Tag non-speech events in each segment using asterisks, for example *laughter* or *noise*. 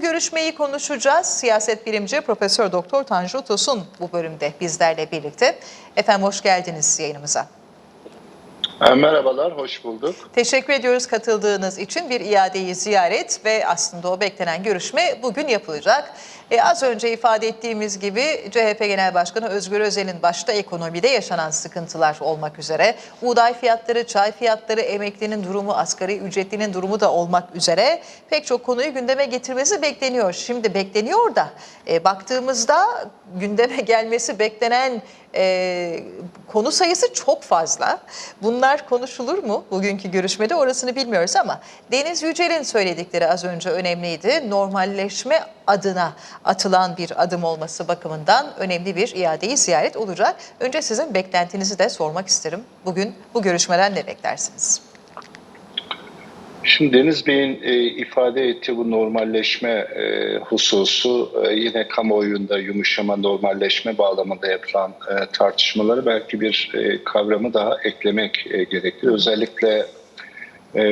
Görüşmeyi konuşacağız. Siyaset bilimci Profesör Doktor Tanju Tosun bu bölümde bizlerle birlikte. Efendim hoş geldiniz yayınımıza. E, Merhabalar, hoş bulduk. Teşekkür ediyoruz katıldığınız için bir iadeyi ziyaret ve aslında o beklenen görüşme bugün yapılacak. E, az önce ifade ettiğimiz gibi CHP Genel Başkanı Özgür Özel'in başta ekonomide yaşanan sıkıntılar olmak üzere buğday fiyatları, çay fiyatları, emeklinin durumu, asgari ücretlinin durumu da olmak üzere pek çok konuyu gündeme getirmesi bekleniyor. Şimdi bekleniyor da e, baktığımızda gündeme *laughs* gelmesi beklenen e, konu sayısı çok fazla. Bunlar konuşulur mu bugünkü görüşmede orasını bilmiyoruz ama Deniz Yücel'in söyledikleri az önce önemliydi. Normalleşme adına atılan bir adım olması bakımından önemli bir iadeyi ziyaret olacak. Önce sizin beklentinizi de sormak isterim. Bugün bu görüşmeden ne beklersiniz? Şimdi Deniz Bey'in e, ifade ettiği bu normalleşme e, hususu e, yine kamuoyunda yumuşama normalleşme bağlamında yapılan e, tartışmaları belki bir e, kavramı daha eklemek e, gerekir. Özellikle e,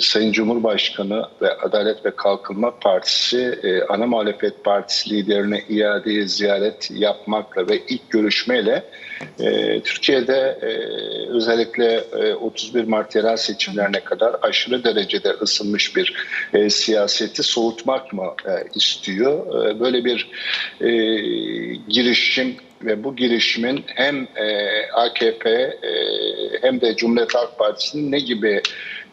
Sayın Cumhurbaşkanı ve Adalet ve Kalkınma Partisi e, ana muhalefet partisi liderine iadeye ziyaret yapmakla ve ilk görüşmeyle e, Türkiye'de e, özellikle e, 31 Mart yerel seçimlerine kadar aşırı derecede ısınmış bir e, siyaseti soğutmak mı e, istiyor? E, böyle bir e, girişim ve bu girişimin hem e, AKP e, hem de Cumhuriyet Halk Partisi'nin ne gibi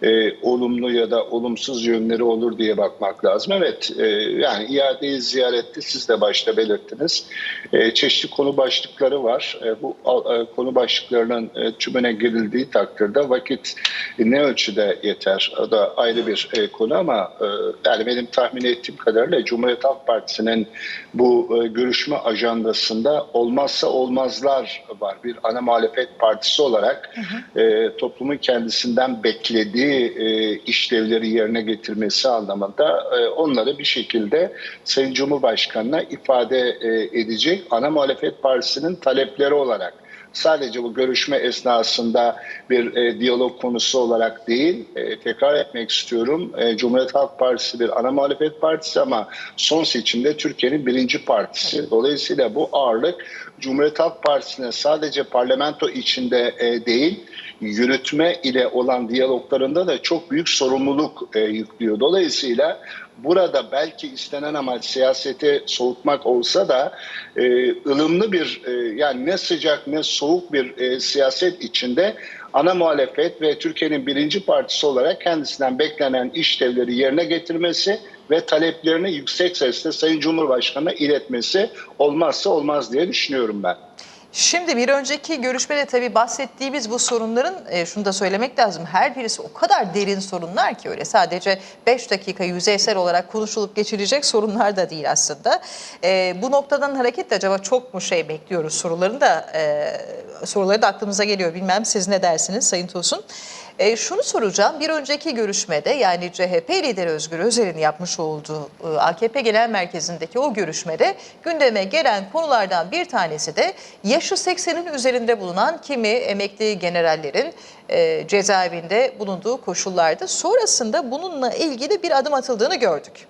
e, olumlu ya da olumsuz yönleri olur diye bakmak lazım. Evet e, yani iadeyi ziyarette siz de başta belirttiniz. E, çeşitli konu başlıkları var. E, bu e, konu başlıklarının e, tümüne girildiği takdirde vakit ne ölçüde yeter? O da ayrı bir e, konu ama e, yani benim tahmin ettiğim kadarıyla Cumhuriyet Halk Partisi'nin bu e, görüşme ajandasında olmazsa olmazlar var. Bir ana muhalefet partisi olarak hı hı. E, toplumun kendisinden beklediği e, işlevleri yerine getirmesi anlamında e, onları bir şekilde Sayın Cumhurbaşkanı'na ifade e, edecek ana muhalefet partisinin talepleri olarak sadece bu görüşme esnasında bir e, diyalog konusu olarak değil, e, tekrar etmek istiyorum. E, Cumhuriyet Halk Partisi bir ana muhalefet partisi ama son seçimde Türkiye'nin birinci partisi. Dolayısıyla bu ağırlık Cumhuriyet Halk Partisi'ne sadece parlamento içinde e, değil, yürütme ile olan diyaloglarında da çok büyük sorumluluk e, yüklüyor. Dolayısıyla burada belki istenen amaç siyaseti soğutmak olsa da e, ılımlı bir e, yani ne sıcak ne soğuk bir e, siyaset içinde ana muhalefet ve Türkiye'nin birinci partisi olarak kendisinden beklenen işlevleri yerine getirmesi ve taleplerini yüksek sesle Sayın Cumhurbaşkanı'na iletmesi olmazsa olmaz diye düşünüyorum ben. Şimdi bir önceki görüşmede tabii bahsettiğimiz bu sorunların e, şunu da söylemek lazım. Her birisi o kadar derin sorunlar ki öyle sadece 5 dakika yüzeysel olarak konuşulup geçilecek sorunlar da değil aslında. E, bu noktadan hareketle acaba çok mu şey bekliyoruz sorularını da e, soruları da aklımıza geliyor. Bilmem siz ne dersiniz Sayın Tosun? E, şunu soracağım. Bir önceki görüşmede yani CHP lideri Özgür Özel'in yapmış olduğu e, AKP Genel Merkezi'ndeki o görüşmede gündeme gelen konulardan bir tanesi de yaşı 80'in üzerinde bulunan kimi emekli generallerin e, cezaevinde bulunduğu koşullarda sonrasında bununla ilgili bir adım atıldığını gördük.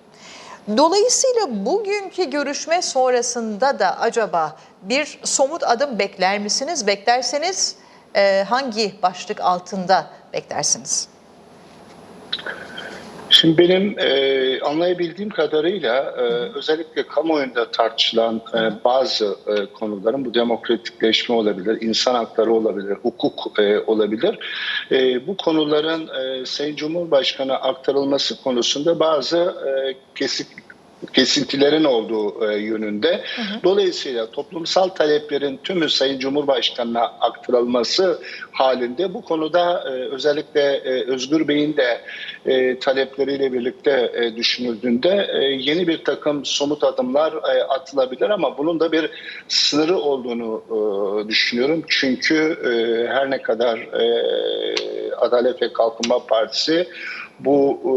Dolayısıyla bugünkü görüşme sonrasında da acaba bir somut adım bekler misiniz? Beklerseniz e, hangi başlık altında beklersiniz? Şimdi benim e, anlayabildiğim kadarıyla e, özellikle kamuoyunda tartışılan e, bazı e, konuların bu demokratikleşme olabilir, insan hakları olabilir, hukuk e, olabilir. E, bu konuların e, Sayın Cumhurbaşkanı aktarılması konusunda bazı e, kesik kesintilerin olduğu e, yönünde. Hı hı. Dolayısıyla toplumsal taleplerin tümü Sayın Cumhurbaşkanı'na aktarılması halinde bu konuda e, özellikle e, Özgür Bey'in de e, talepleriyle birlikte e, düşünüldüğünde e, yeni bir takım somut adımlar e, atılabilir ama bunun da bir sınırı olduğunu e, düşünüyorum. Çünkü e, her ne kadar e, Adalet ve Kalkınma Partisi bu e,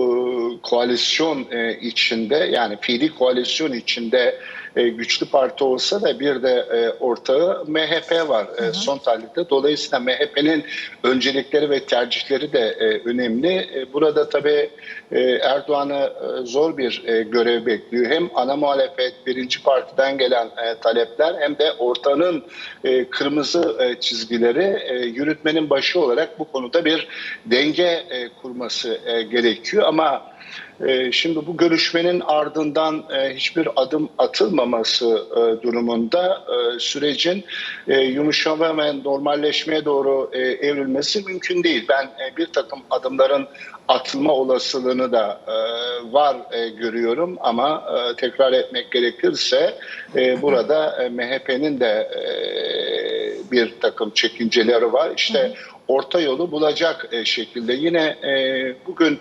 koalisyon e, içinde yani fiili koalisyon içinde e, güçlü parti olsa da bir de e, ortağı MHP var e, son tahlilde. Dolayısıyla MHP'nin öncelikleri ve tercihleri de e, önemli. E, burada tabii e, Erdoğan'ı e, zor bir e, görev bekliyor. Hem ana muhalefet birinci partiden gelen e, talepler hem de ortanın e, kırmızı e, çizgileri e, yürütmenin başı olarak bu konuda bir denge e, kurması e, gerekiyor. Ama şimdi bu görüşmenin ardından e, hiçbir adım atılmaması e, durumunda e, sürecin yumuşama ve normalleşmeye doğru evrilmesi mümkün değil. Ben bir takım adımların atılma olasılığını da var görüyorum ama tekrar etmek gerekirse burada MHP'nin de bir takım çekinceleri var. İşte orta yolu bulacak e, şekilde. Yine e, bugün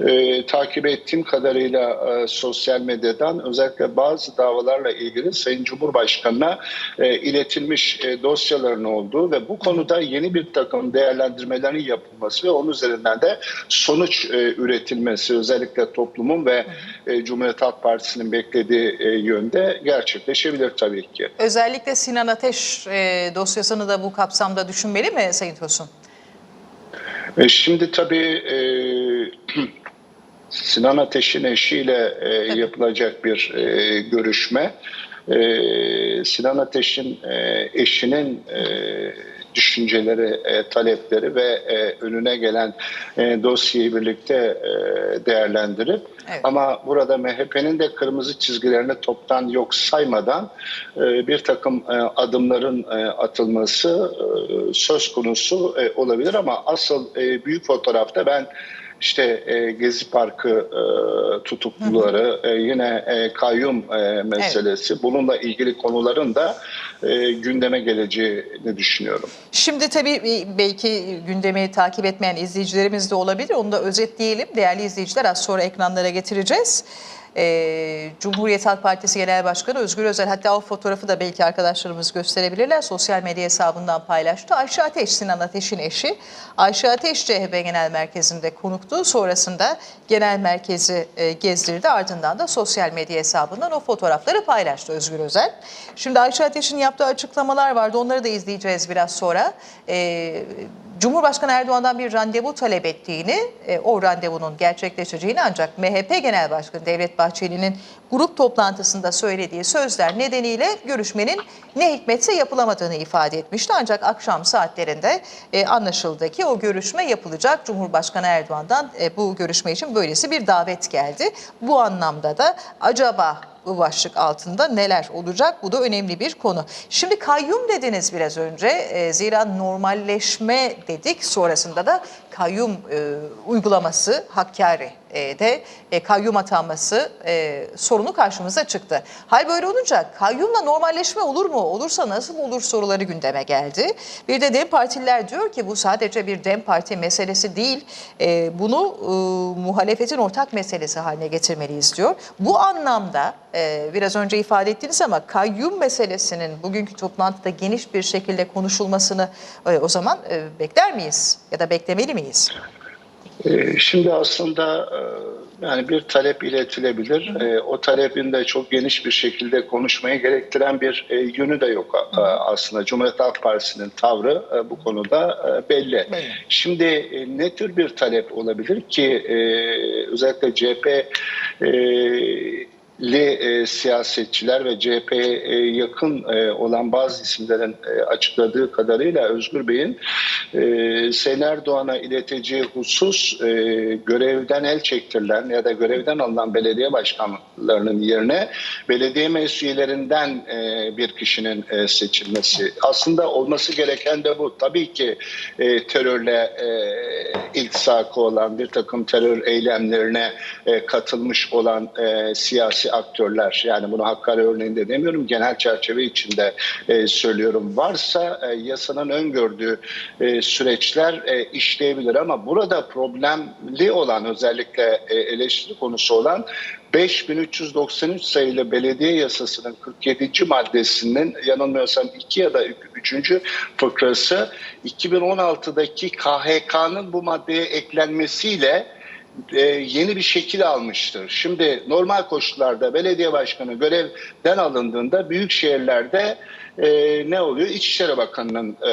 e, takip ettiğim kadarıyla sosyal medyadan özellikle bazı davalarla ilgili Sayın Cumhurbaşkanı'na iletilmiş dosyaların olduğu ve bu konuda yeni bir takım değerlendirmelerin yapılması ve onun üzerinden de sonuç üretilmesi özellikle toplumun ve Cumhuriyet Halk Partisi'nin beklediği yönde gerçekleşebilir tabii ki. Özellikle Sinan Ateş dosyasını da bu kapsamda düşünmeli mi Sayın Tosun? E, Şimdi tabii e, *clears throat* Sinan Ateş'in eşiyle e, yapılacak bir e, görüşme. E, Sinan Ateş'in e, eşinin e, düşünceleri, e, talepleri ve e, önüne gelen e, dosyayı birlikte e, değerlendirip Evet. ama burada MHP'nin de kırmızı çizgilerini toptan yok saymadan e, bir takım e, adımların e, atılması e, söz konusu e, olabilir ama asıl e, büyük fotoğrafta ben işte e, Gezi Parkı e, tutukluları, e, yine e, kayyum e, meselesi, bununla ilgili konuların da e, gündeme geleceğini düşünüyorum. Şimdi tabii e, belki gündemi takip etmeyen izleyicilerimiz de olabilir. Onu da özetleyelim. Değerli izleyiciler az sonra ekranlara getireceğiz. Ee, Cumhuriyet Halk Partisi Genel Başkanı Özgür Özel hatta o fotoğrafı da belki arkadaşlarımız gösterebilirler. Sosyal medya hesabından paylaştı. Ayşe Ateş Sinan Ateş'in eşi. Ayşe Ateş CHP Genel Merkezi'nde konuktu. Sonrasında genel merkezi e, gezdirdi. Ardından da sosyal medya hesabından o fotoğrafları paylaştı Özgür Özel. Şimdi Ayşe Ateş'in yaptığı açıklamalar vardı. Onları da izleyeceğiz biraz sonra. Ee, Cumhurbaşkanı Erdoğan'dan bir randevu talep ettiğini, e, o randevunun gerçekleşeceğini ancak MHP Genel Başkanı Devlet Bahçeli'nin grup toplantısında söylediği sözler nedeniyle görüşmenin ne hikmetse yapılamadığını ifade etmişti. Ancak akşam saatlerinde e, anlaşıldı ki o görüşme yapılacak. Cumhurbaşkanı Erdoğan'dan e, bu görüşme için böylesi bir davet geldi. Bu anlamda da acaba başlık altında neler olacak? Bu da önemli bir konu. Şimdi kayyum dediniz biraz önce. E, zira normalleşme dedik. Sonrasında da kayyum e, uygulaması Hakkari e, e, kayyum atanması e, sorunu karşımıza çıktı. Hal böyle olunca kayyumla normalleşme olur mu? Olursa nasıl olur soruları gündeme geldi. Bir de DEM Partililer diyor ki bu sadece bir DEM Parti meselesi değil. E, bunu e, muhalefetin ortak meselesi haline getirmeliyiz diyor. Bu anlamda e, biraz önce ifade ettiniz ama kayyum meselesinin bugünkü toplantıda geniş bir şekilde konuşulmasını e, o zaman e, bekler miyiz? Ya da beklemeli miyiz? Ee, Şimdi aslında e, yani bir talep iletilebilir. E, O talepin de çok geniş bir şekilde konuşmayı gerektiren bir e, yönü de yok aslında. Cumhuriyet Halk Partisi'nin tavrı e, bu konuda belli. Şimdi ne tür bir talep olabilir ki özellikle CHP li e, siyasetçiler ve CHP'ye e, yakın e, olan bazı isimlerin e, açıkladığı kadarıyla Özgür Bey'in e, Sayın Erdoğan'a ileteceği husus e, görevden el çektirilen ya da görevden alınan belediye başkanlarının yerine belediye meclislerinden e, bir kişinin e, seçilmesi. Aslında olması gereken de bu. Tabii ki e, terörle e, iltisakı olan bir takım terör eylemlerine e, katılmış olan e, siyasi aktörler yani bunu Hakkari örneğinde demiyorum genel çerçeve içinde e, söylüyorum varsa e, yasanın öngördüğü e, süreçler e, işleyebilir ama burada problemli olan özellikle e, eleştiri konusu olan 5393 sayılı belediye yasasının 47. maddesinin yanılmıyorsam 2 ya da 3. fıkrası 2016'daki KHK'nın bu maddeye eklenmesiyle e, yeni bir şekil almıştır. Şimdi normal koşullarda belediye başkanı görevden alındığında büyük şehirlerde e, ne oluyor? İçişleri Bakanı'nın e,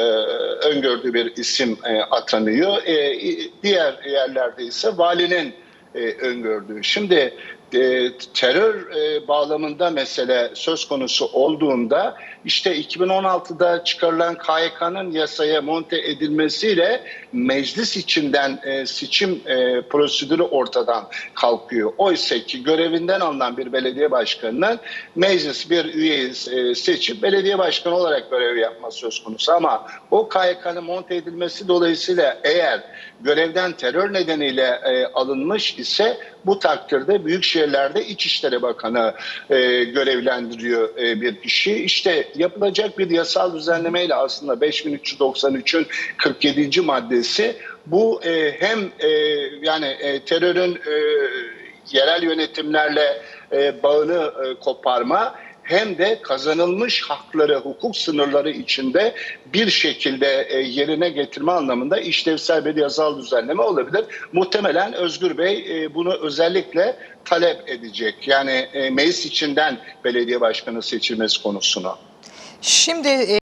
öngördüğü bir isim e, atanıyor. E, diğer yerlerde ise valinin e, öngördüğü. Şimdi e, terör e, bağlamında mesele söz konusu olduğunda işte 2016'da çıkarılan KYK'nın yasaya monte edilmesiyle meclis içinden e, seçim e, prosedürü ortadan kalkıyor. Oysa ki görevinden alınan bir belediye başkanının meclis bir üyeyi e, seçip belediye başkanı olarak görev yapması söz konusu. Ama o KYK'nın monte edilmesi dolayısıyla eğer görevden terör nedeniyle e, alınmış ise bu takdirde büyük şehirlerde İçişleri Bakanı e, görevlendiriyor e, bir kişi. İşte yapılacak bir yasal düzenlemeyle aslında 5393'ün 47. maddesi bu e, hem e, yani e, terörün e, yerel yönetimlerle e, bağını e, koparma hem de kazanılmış hakları, hukuk sınırları içinde bir şekilde e, yerine getirme anlamında işlevsel bir yasal düzenleme olabilir. Muhtemelen Özgür Bey e, bunu özellikle talep edecek. Yani e, meclis içinden belediye başkanı seçilmesi konusunu. Şimdi